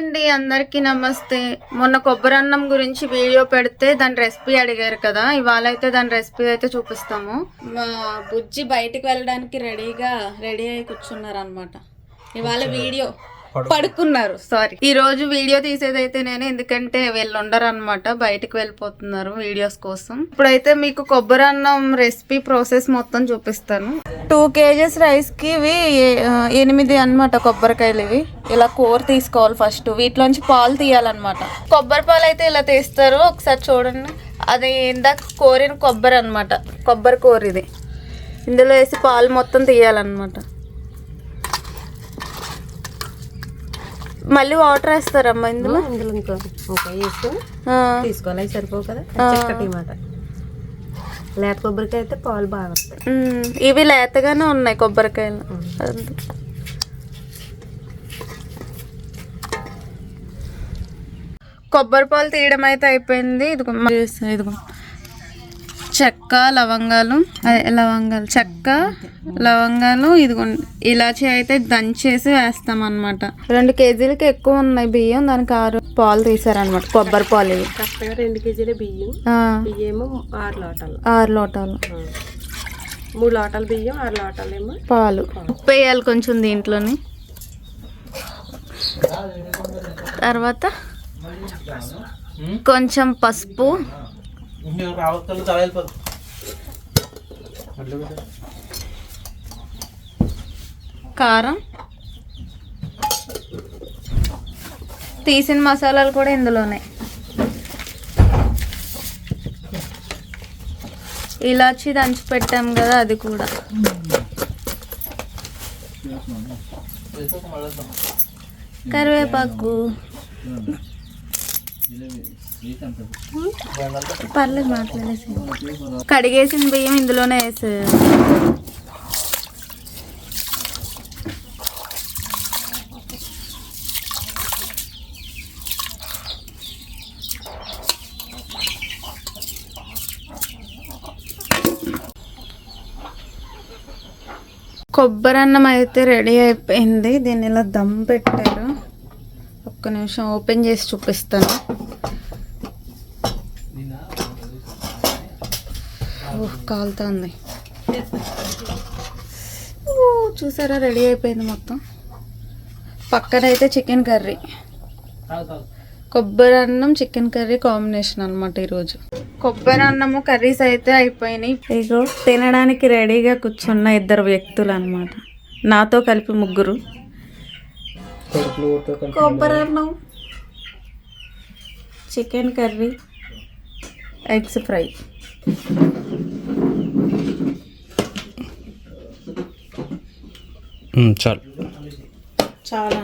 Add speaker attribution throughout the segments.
Speaker 1: అండి అందరికీ నమస్తే. మొన్న కొబ్బరి అన్నం గురించి వీడియో పెడితే దాని రెసిపీ అడిగారు కదా ఇవాళ అయితే దాని రెసిపీ అయితే చూపిస్తాము. మా బుజ్జి బయటికి వెళ్ళడానికి రెడీగా రెడీ అయి కూర్చున్నారు అనమాట ఇవాళ వీడియో పడుకున్నారు సారీ. ఈ రోజు వీడియో తీసేదైతే నేను ఎందుకంటే వీళ్ళు ఉండరు అనమాట బయటికి వెళ్ళిపోతున్నారు వీడియోస్ కోసం. ఇప్పుడైతే మీకు కొబ్బరి అన్నం రెసిపీ ప్రాసెస్ మొత్తం చూపిస్తాను. టూ కేజెస్ రైస్కి ఇవి ఎనిమిది అన్నమాట కొబ్బరికాయలు ఇవి. ఇలా కూర తీసుకోవాలి ఫస్ట్. వీటిలోంచి పాలు తీయాలన్నమాట. కొబ్బరి పాలు అయితే ఇలా తీస్తారు. ఒకసారి చూడండి. అది ఇందాక కోరిన కొబ్బరి అన్నమాట. కొబ్బరి కూర ఇది. ఇందులో వేసి పాలు మొత్తం తీయాలన్నమాట. మళ్ళీ వాటర్ వేస్తారమ్మా ఇందులో?
Speaker 2: అందులో ఇంకో తీసుకోవాలి. సరిపోవు కదా. లేత కొబ్బరికాయ అయితే పాలు బాగా
Speaker 1: ఇవి లేతగానే ఉన్నాయి కొబ్బరికాయలు. కొబ్బరి పాలు తీయడం అయితే అయిపోయింది. ఇదిగో ఇదిగో. చెక్క లవంగాలు అదే లవంగాలు చెక్క లవంగాలు ఇదిగో ఇలాచి అయితే దంచేసి వేస్తాం అనమాట రెండు కేజీలకి ఎక్కువ ఉన్నాయి బియ్యం దానికి ఆరు పాలు తీసారనమాట కొబ్బరి పాలు ఇవి.
Speaker 2: రెండు కేజీల బియ్యం. బియ్యమో ఆరు లోటాలు.
Speaker 1: ఆరు లోటాలు.
Speaker 2: మూడు లోటాలు బియ్యం ఆరు లోటాలు ఏమో
Speaker 1: పాలు. ఉప్పు వేయాలి కొంచెం దీంట్లోని. తర్వాత కొంచెం పసుపు. కారం. తీసిన మసాలాలు కూడా ఇందులోనే. ఇలాచి దంచి పెట్టాం కదా అది కూడా. కరివేపాకు. పర్లేదు మాట్లాడేసి కడిగేసిన బియ్యం ఇందులోనే వేసే అన్నం అయితే రెడీ అయిపోయింది. దీన్ని ఇలా దమ్ పెట్టారు. ఒక్క నిమిషం ఓపెన్ చేసి చూపిస్తాను. ఓహ్, కాలుతోంది. ఓ, చూసారా? రెడీ అయిపోయింది మొత్తం. పక్కన అయితే చికెన్ కర్రీ. కొబ్బరి అన్నం చికెన్ కర్రీ కాంబినేషన్ అనమాట ఈరోజు. కొబ్బరి అన్నము కర్రీస్ అయితే అయిపోయినాయి. ఇగో తినడానికి రెడీగా కూర్చున్న ఇద్దరు వ్యక్తులు అనమాట నాతో కలిపి ముగ్గురు. కొబ్బరి అన్నం చికెన్ కర్రీ ఎగ్స్ ఫ్రై.
Speaker 3: చాలు.
Speaker 1: చాలా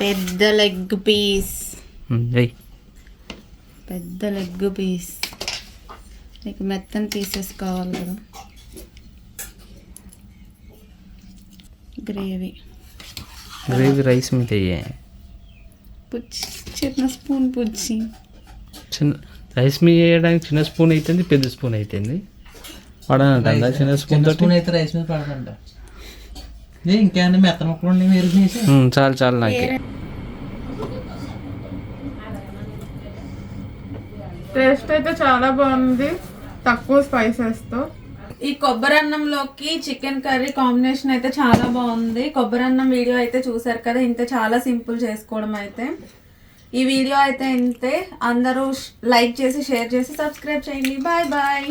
Speaker 1: పెద్ద లెగ్ పీస్. పెద్ద లెగ్ పీస్. నీకు మెత్తని పీసెస్ కావాలి కదా. గ్రేవీ.
Speaker 3: గ్రేవీ రైస్ మీద.
Speaker 1: పుచ్చి చిన్న స్పూన్ పుచ్చి.
Speaker 3: చిన్న రైస్ మీద వేయడానికి చిన్న స్పూన్ అవుతుంది పెద్ద స్పూన్ అవుతుంది వాడనంట చిన్న స్పూన్ తోటి?
Speaker 4: స్పూన్ అయితే రైస్ మీద పడకంట మెత్త ముక్కలు ఉన్నాయి మీరు చేసి?
Speaker 3: చాలు చాలు నాకు.
Speaker 1: టేస్ట్ అయితే చాలా బాగుంది. తక్కువ స్పైసెస్తో ఈ కొబ్బరి అన్నంలోకి చికెన్ కర్రీ కాంబినేషన్ అయితే చాలా బాగుంది. కొబ్బరి అన్నం వీడియో అయితే చూసారు కదా ఇంత చాలా సింపుల్ చేసుకోవడం అయితే. ఈ వీడియో అయితే ఇంతే. అందరూ లైక్ చేసి షేర్ చేసి సబ్స్క్రైబ్ చేయండి. Bye bye